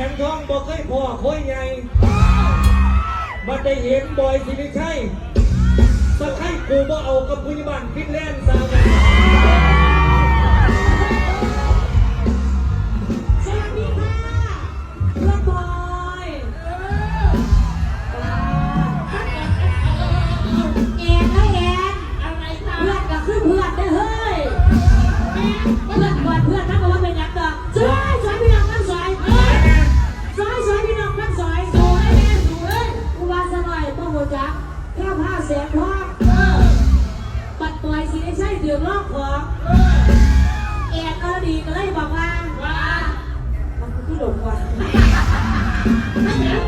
ข้าวแสงทองบอกให้พ่อค่อยใหญ่มันได้เห็นบ่อยสิไม่ใช่สักให้กูบ่เอากับผู้ใหญ่บ้านฟิตแลนด์สา Thank you.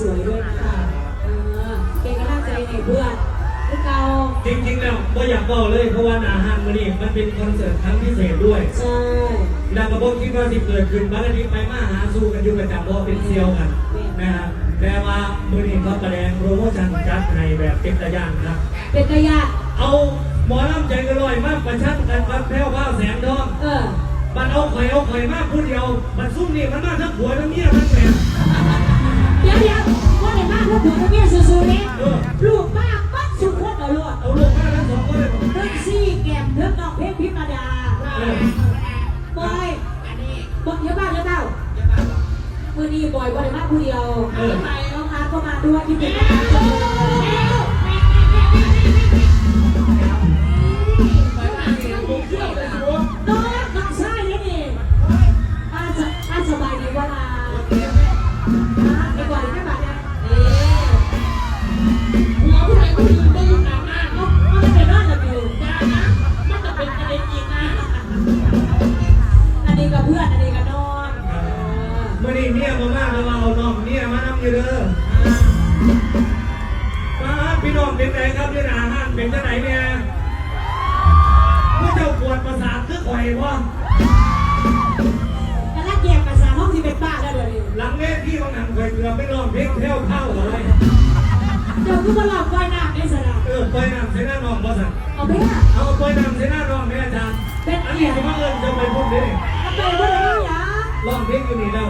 สวยด้วยนะคะเออเป็นกำลังใจให้เพื่อนพวกเราจริงๆแล้วก็อยากบอกเลยเพราะว่าหนาห้างมันนี่มันเป็นคอนเสิร์ตครั้งพิเศษด้วยใช่ดาวกระบอกคิดว่าสิเกิดขึ้นบางทีไปมาหาสู้กันอยู่ประจำเพราะว่าเป็นเซียวกันนะครับแต่ว่ามือนี้เขาแสดงโปรโมชั่นจัดให้แบบเป็นตะย่างครับเป็นกระยาเอาหมอลำใจกระลอยมากประชันกันครับแพ้วข้าวแสงทองเออมันเอาข่อยเอาข่อยมากผู้เดียว มันซุ่มนี่มันมาทั้งผัวทั้งเมียมันแหมเดี๋ยวเดี๋ยวว่าในบ้านพวกผัวทั้งเมียสู้ๆเนี่ยลูกบ้าปัดสุดคนเอาลูกเอาลูกมาทั้งสองคนเลยเรื่องซี่แกมเรื่องน้องเพชรพิมดาบอยบอกเยอะบ้างเยอะเปล่าเมือนี้บอยว่าในบ้านผู้เดียวไปน้องอาร์ก็มาด้วยที่เป็น เดี๋ยวกูมาหลอกก้อยหน้าในสนามเออปล่อยน้ำใส่หน้าน้องบ่สั่นเอาไปอะเอาปล่อยน้ำใส่หน้าน้องแม่อาจารย์เป็นอันเกีนี้ยรสิมาเอิญจะไปพูดดิเอาไปว่าอะไรอย่าร้องเพลงอยู่นี่แล้ว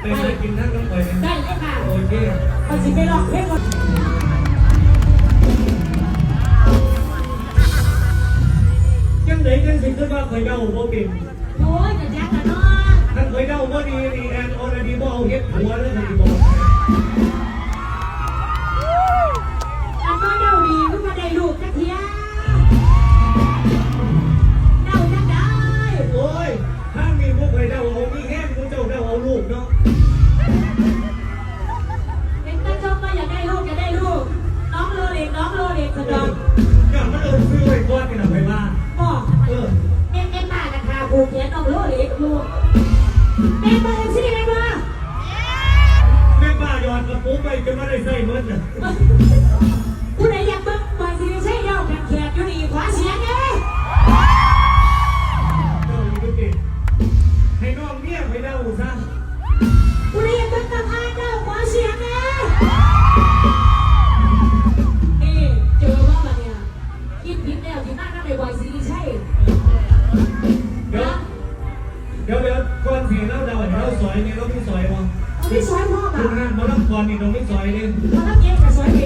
ไปหากินนั่งน้ำข่อยเนี่ยได้เลยค่ะโอเคเอาสิไปหลอกเพชรก่อนยังไหนยังสิขึ้นว่าข่อยเดาบ่เป็น โอ้ยจะแจ๊กกันเนาะถ้าข่อยเดาบ่ดีนี่แอนออร์ดีบ่เอาเฮ็ดหัวเลยข่อยสิ กระปุกไปจนมาได้ใส่เงินน่ะผู้ใดอยากเบิ่งปล่อยสิใช่เดาแขกแขกอยู่นี่ขวาเสียงเด้เจ้าอยู่ดิให้น้องเมียไปเดาซะผู้ใดอยากเบิ่งตาพายเดาขวาเสียงเด้นี่เจอว่าบัดเนี่ยคิดผิดแล้วที่นั่งนั่งในวัยสิใช่เดี๋ยวเดี๋ยวเดี๋ยวก่อนสิเราเดาเราสอยนี่เรามีสอยบ่เอาที่ซอยพ่อคุป่ะณนั่นมารับก่อนนี่เราไม่สอยเลย มาแล้วเย็นกับซอยเย็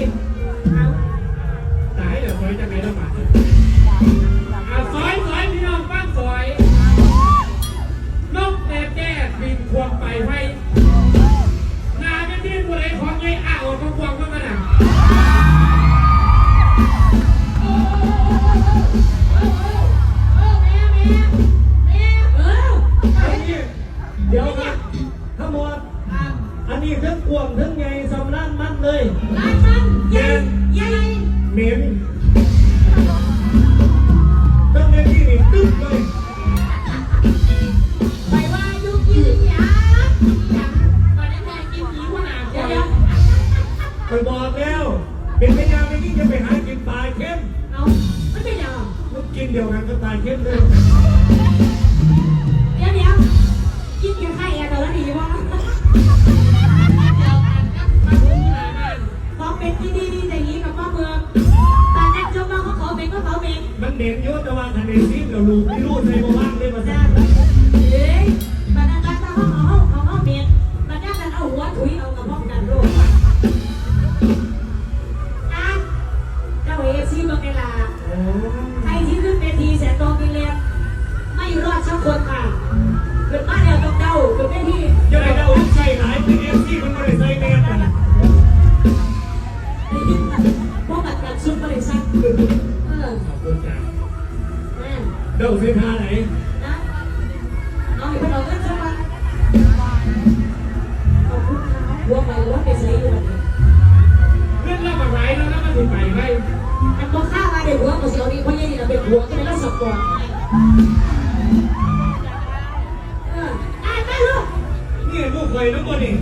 I get moving. เป็นไปไหมันบอกข้ามาเด็กหัวของเสียวนี่มันเป็นหัวก็เลยก็สบก่อนเออตายูกนี่ลูกเคยน้อนนี้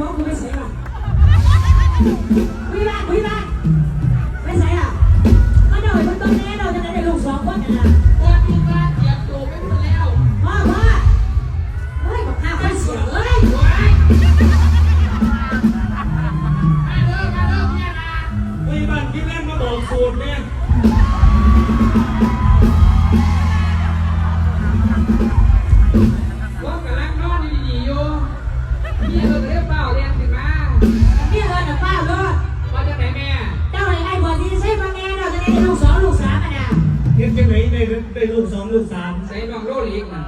น้องกูไม่ใช่หรอวิวาวิวาไม่ใช่หรอมาหยนต้องแน่เราจะได้ลูกสองคนนะคนอยู่บ้นเสียตัวไม่พูแล้วพ่อพ่อเฮ้บอกข้คนเสียเอ้ยมาเด้อมาเด้อเนี่ยนะวิบ้นกินเล่นมาบอกสูตรเนี่ย ได้ลูกสองลูกสามใส่น้องโรลีกนะ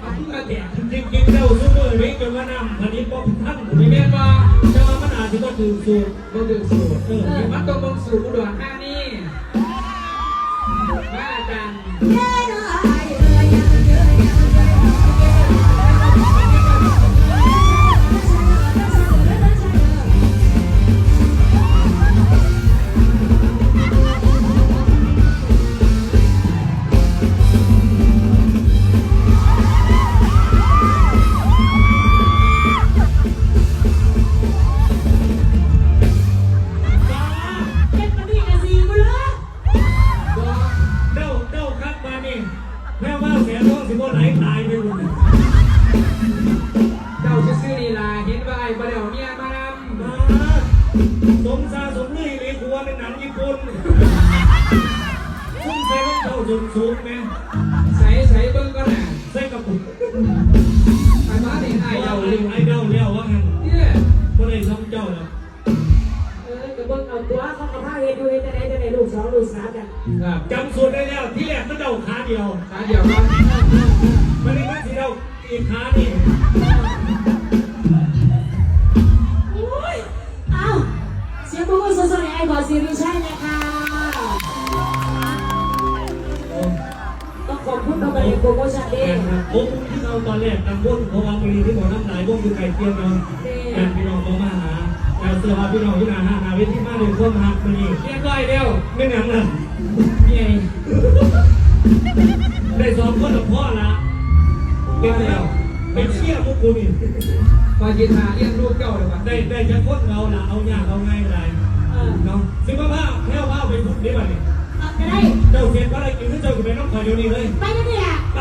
เอาขึ้นมาแตกจริงกินเหล้าซุ่มมือนี้จนว่านำอันนี้ป๊อปท่านผมไม่แม่นว่าแต่ามันอาจจะก็อดื่มสูบก็ดื่มสูบเออมันต้องมังสูบด้วยห้ สูงไหมใส่ใส่เบิ้งก็หนาใส่กระปุกไอ้มาเนี่ยไอ้เดาเร็วไอ้เดาเร็วว่างั้นเนี่ยก็เลยซ้ำเจ้าแล้วเออกระเบิ้ลเอาตัวเขากระพ้าเห็ดอยู่เฮ็แต่ไหนแต่ไหนลูกสองลูกสามกันจำส่วนได้แล้วที่แรกก็เดาขาเดียวขาเดียวครับไม่ได้ว่าทีเดาอีกขานี่เอ้าเสียงมือสดๆไอ้บอสซีรีส์ใช่นะคะ มีโปรโมชั่เด้งครับผมที่เราตอนแรกกังวลเงราะว่าบริที่หบอกน้ำไหลพวกคือไก่เตี้ยนอนแต่พี่น้องก็มาหาแต่เสื้อผ้าพี่น้องที่นาหาหาเวทีมาเลยพวกหักมันอีกเรียบด้อยแล้วไม่หนังเลยยัยได้สองคนกับพ่อละเป็นแล้วเป็นเชี่ยพวกกูนี่พอกินมาเลี้ยงลูกเจ้าเลยวะได้ได้จะคนเราละเอาหยาเอาง่ายอะไรเนาะซึ่งว่าภาพแค่ว่าไปพุทธนี่บัดนี้ จะได้เจ้าเขียนว่าอะไรกินที่เจ้าจะไปน้องคอยเดี๋ยวนี้เลยไปนั่นเนี่ยไป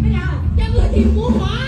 ไม่เอาจะเกิดทีมกูควายไปข้าวเดียวสิไปจะบอกลูกน้องแม่จะขันเอ